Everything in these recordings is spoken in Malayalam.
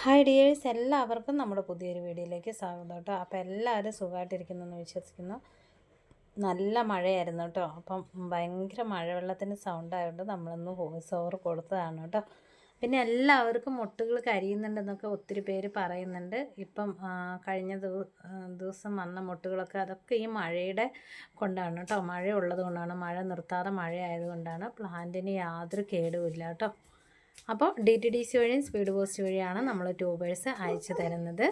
ഹായ് ഡിയേഴ്സ് എല്ലാവർക്കും നമ്മുടെ പുതിയൊരു വീഡിയോയിലേക്ക് സ്വാഗതം കേട്ടോ. അപ്പോൾ എല്ലാവരും സുഖമായിട്ടിരിക്കുന്നു എന്ന് വിശ്വസിക്കുന്നു. നല്ല മഴയായിരുന്നു കേട്ടോ. അപ്പം ഭയങ്കര മഴവെള്ളത്തിന്റെ സൗണ്ട് ആയതുകൊണ്ട് നമ്മളൊന്ന് വോയിസ് ഓവർ കൊടുത്തതാണ് കേട്ടോ. പിന്നെ എല്ലാവർക്കും മുട്ടുകൾ കരിയുന്നുണ്ടെന്നൊക്കെ ഒത്തിരി പേര് പറയുന്നുണ്ട്. ഇപ്പം കഴിഞ്ഞ ദിവസം വന്ന മുട്ടുകളൊക്കെ അതൊക്കെ ഈ മഴയുടെ കൊണ്ടാണ് കേട്ടോ. മഴ ഉള്ളത് കൊണ്ടാണ് മഴ നിർത്താതെ മഴ ആയതുകൊണ്ടാണ് പ്ലാന്റിന് യാതൊരു കേടുമില്ല കേട്ടോ. അപ്പോൾ ഡി ടി ഡി സി വഴിയും സ്പീഡ് പോസ്റ്റ് വഴിയാണ് നമ്മൾ ട്യൂബേഴ്സ് അയച്ചു തരുന്നത്.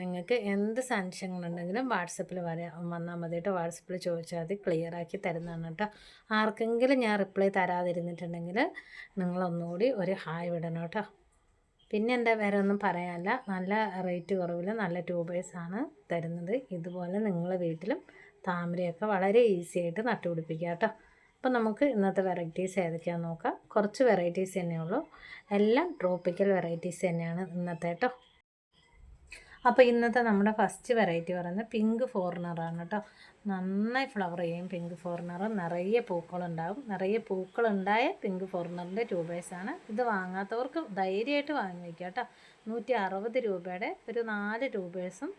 നിങ്ങൾക്ക് എന്ത് സംശയങ്ങളുണ്ടെങ്കിലും വാട്സപ്പിൽ വര വന്നാൽ മതി കേട്ടോ വാട്സപ്പിൽ ചോദിച്ചാൽ മതി. ക്ലിയർ ആക്കി തരുന്നതാണ് കേട്ടോ. ആർക്കെങ്കിലും ഞാൻ റിപ്ലൈ തരാതിരുന്നിട്ടുണ്ടെങ്കിൽ നിങ്ങളൊന്നുകൂടി ഒരു ഹായ് വിടണം കേട്ടോ. പിന്നെ എന്താ വേറെ ഒന്നും പറയാനില്ല. നല്ല റേറ്റ് കുറവിൽ നല്ല ട്യൂബേഴ്സാണ് തരുന്നത്. ഇതുപോലെ നിങ്ങളുടെ വീട്ടിലും താമരയൊക്കെ വളരെ ഈസി ആയിട്ട് നട്ടുപിടിപ്പിക്കുക കേട്ടോ. അപ്പോൾ നമുക്ക് ഇന്നത്തെ വെറൈറ്റീസ് ഏതൊക്കെയാണെന്ന് നോക്കാം. കുറച്ച് വെറൈറ്റീസ് തന്നെയുള്ളൂ എല്ലാം ട്രോപ്പിക്കൽ വെറൈറ്റീസ് തന്നെയാണ് ഇന്നത്തെ കേട്ടോ. അപ്പോൾ ഇന്നത്തെ നമ്മുടെ ഫസ്റ്റ് വെറൈറ്റി പറയുന്നത് പിങ്ക് ഫോറിനറാണ് കേട്ടോ. നന്നായി ഫ്ലവർ ചെയ്യും പിങ്ക് ഫോറിനർ നിറയെ പൂക്കളുണ്ടാകും നിറയെ പൂക്കളുണ്ടായ പിങ്ക് ഫോറിനറിന്റെ ആണ്. ഇത് വാങ്ങാത്തവർക്ക് ധൈര്യമായിട്ട് വാങ്ങി വയ്ക്കുക കേട്ടോ. നൂറ്റി അറുപത് രൂപയുടെ ഒരു നാല് ട്യൂബേഴ്സും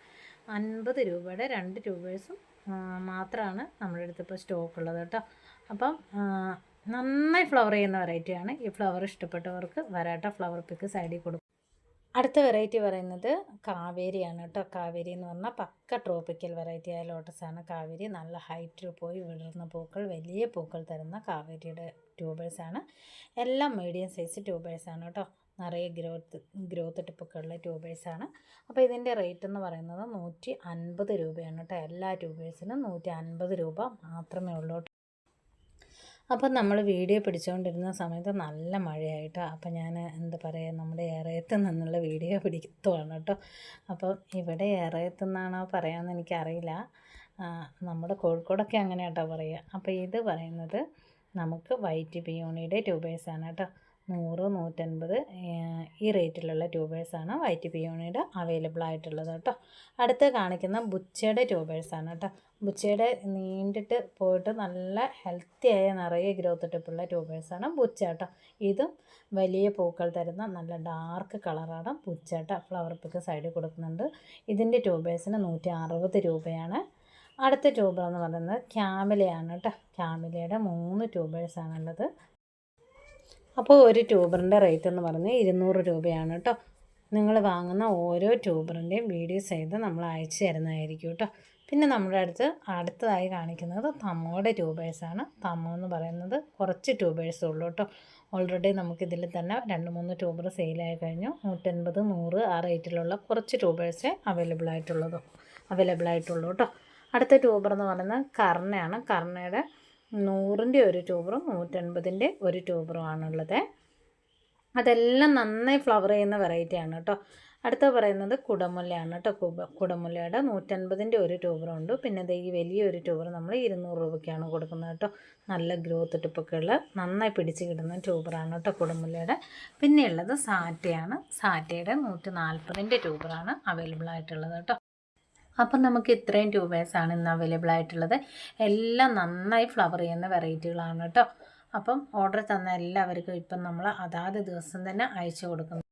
അൻപത് രൂപയുടെ രണ്ട് ട്യൂബേഴ്സും മാത്രമാണ് നമ്മുടെ അടുത്ത് ഇപ്പോൾ സ്റ്റോക്ക് ഉള്ളത് കേട്ടോ. അപ്പം നന്നായി ഫ്ലവർ ചെയ്യുന്ന വെറൈറ്റിയാണ് ഈ ഫ്ലവർ ഇഷ്ടപ്പെട്ടവർക്ക് വരാട്ട. ഫ്ലവർ പിക്ക് സൈഡിൽ കൊടുക്കും. അടുത്ത വെറൈറ്റി പറയുന്നത് കാവേരിയാണ് കേട്ടോ. കാവേരി എന്ന് പറഞ്ഞാൽ പക്ക ട്രോപ്പിക്കൽ വെറൈറ്റി ആയ ലോട്ടസാണ് കാവേരി. നല്ല ഹൈറ്റിൽ പോയി വിടർന്ന പൂക്കൾ വലിയ പൂക്കൾ തരുന്ന കാവേരിയുടെ ട്യൂബേഴ്സാണ്. എല്ലാം മീഡിയം സൈസ് ട്യൂബേഴ്സാണ് കേട്ടോ. നിറയെ ഗ്രോത്ത് ഗ്രോത്ത് ടിപ്പൊക്കെയുള്ള ട്യൂബേഴ്സാണ്. അപ്പോൾ ഇതിന്റെ റേറ്റ് എന്ന് പറയുന്നത് നൂറ്റി അൻപത് രൂപയാണ് കേട്ടോ. എല്ലാ ട്യൂബേഴ്സിനും നൂറ്റി അൻപത് രൂപ മാത്രമേ ഉള്ളൂ അപ്പം നമ്മൾ വീഡിയോ പിടിച്ചുകൊണ്ടിരുന്ന സമയത്ത് നല്ല മഴയായിട്ടോ. അപ്പം ഞാൻ എന്താ പറയുക നമ്മുടെ ഏറയത്ത് നിന്നുള്ള വീഡിയോ പിടിക്കുവാണ് കേട്ടോ. അപ്പം ഇവിടെ ഏറയത്ത് നിന്നാണോ പറയാമെന്ന് എനിക്കറിയില്ല നമ്മുടെ കോഴിക്കോടൊക്കെ അങ്ങനെ കേട്ടോ പറയുക അപ്പോൾ ഇത് പറയുന്നത് നമുക്ക് വൈറ്റ് പിയോണിയുടെ ട്യൂബേഴ്സാണ് കേട്ടോ. നൂറ് നൂറ്റൻപത് ഈ റേറ്റിലുള്ള ട്യൂബേഴ്സാണ് വൈറ്റ് പിയോണിയുടെ അവൈലബിൾ ആയിട്ടുള്ളത് കേട്ടോ. അടുത്ത് കാണിക്കുന്ന ബുച്ചയുടെ ട്യൂബേഴ്സാണ് കേട്ടോ. ബുച്ചയുടെ നീണ്ടിട്ട് പോയിട്ട് നല്ല ഹെൽത്തി ആയ നിറയെ ഗ്രോത്ത് ടിപ്പുള്ള ട്യൂബേഴ്സാണ് ബുച്ച കേട്ടോ. ഇതും വലിയ പൂക്കൾ തരുന്ന നല്ല ഡാർക്ക് കളറാണ് ബുച്ച കേട്ടോ. ഫ്ലവർ പിക്ക് സൈഡിൽ കൊടുക്കുന്നുണ്ട്. ഇതിന്റെ ട്യൂബേഴ്സിന് നൂറ്റി അറുപത് രൂപയാണ്. അടുത്ത ട്യൂബർ എന്ന് പറയുന്നത് ക്യാമിലയാണ് കേട്ടോ. ക്യാമിലയുടെ മൂന്ന് ട്യൂബേഴ്സാണുള്ളത് അപ്പോൾ ഒരു ട്യൂബറിന്റെ റേറ്റ് എന്ന് പറഞ്ഞാൽ ഇരുന്നൂറ് രൂപയാണ് കേട്ടോ നിങ്ങൾ വാങ്ങുന്ന ഓരോ ട്യൂബറിന്റെയും വീഡിയോ ചെയ്ത് നമ്മൾ അയച്ചു തരുന്നതായിരിക്കും കേട്ടോ പിന്നെ നമ്മുടെ അടുത്ത് അടുത്തതായി കാണിക്കുന്നത് തമ്മോടെ ട്യൂബേഴ്സാണ് തമ്മോ എന്ന് പറയുന്നത് കുറച്ച് ട്യൂബേഴ്സ് ഉള്ളൂ കേട്ടോ ഓൾറെഡി നമുക്കിതിൽ തന്നെ രണ്ട് മൂന്ന് ട്യൂബർ സെയിലായി കഴിഞ്ഞു. നൂറ്റൻപത് നൂറ് ആ റേറ്റിലുള്ള കുറച്ച് ട്യൂബേഴ്സേ അവൈലബിൾ ആയിട്ടുള്ളൂ അവൈലബിൾ ആയിട്ടുള്ളൂ കേട്ടോ അടുത്ത ട്യൂബർ എന്ന് പറയുന്നത് കർണയാണ്. കർണയുടെ നൂറിന്റെ ഒരു ട്യൂബറും നൂറ്റൻപതിന്റെ ഒരു ട്യൂബറും ആണുള്ളത്. അതെല്ലാം നന്നായി ഫ്ലവർ ചെയ്യുന്ന വെറൈറ്റിയാണ് കേട്ടോ. അടുത്ത പറയുന്നത് കുടമുല്ലയാണ് കേട്ടോ. കുബ കുടമുല്ലയുടെ നൂറ്റൻപതിന്റെ ഒരു ട്യൂബറും ഉണ്ട്. പിന്നെ ഈ വലിയൊരു ട്യൂബർ നമ്മൾ ഇരുന്നൂറ് രൂപയ്ക്കാണ് കൊടുക്കുന്നത് കേട്ടോ. നല്ല ഗ്രോത്ത് ടിപ്പൊക്കെയുള്ള നന്നായി പിടിച്ച് കിട്ടുന്ന ട്യൂബറാണ് കേട്ടോ കുടമുല്ലയുടെ. പിന്നെയുള്ളത് സാറ്റയാണ്. സാറ്റയുടെ നൂറ്റി നാൽപ്പതിന്റെ ട്യൂബറാണ് അവൈലബിൾ ആയിട്ടുള്ളത് കേട്ടോ. അപ്പം നമുക്ക് ഇത്രയും ട്യൂബേഴ്സാണ് ഇന്ന് അവൈലബിൾ ആയിട്ടുള്ളത്. എല്ലാം നന്നായി ഫ്ലവർ ചെയ്യുന്ന വെറൈറ്റികളാണ് കേട്ടോ. അപ്പം ഓർഡർ തന്ന എല്ലാവർക്കും ഇപ്പം നമ്മൾ അതാത് ദിവസം തന്നെ അയച്ചു കൊടുക്കുന്നു.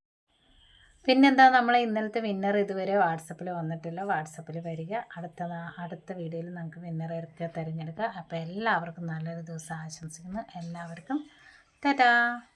പിന്നെന്താ നമ്മൾ ഇന്നലത്തെ വിന്നർ ഇതുവരെ വാട്സപ്പിൽ വന്നിട്ടില്ല. വാട്സപ്പിൽ വരിക. അടുത്ത അടുത്ത വീഡിയോയിൽ നമുക്ക് വിന്നർ ഇറക്കുക തിരഞ്ഞെടുക്കുക അപ്പോൾ എല്ലാവർക്കും നല്ലൊരു ദിവസം ആശംസിക്കുന്നു. എല്ലാവർക്കും ടാറ്റാ!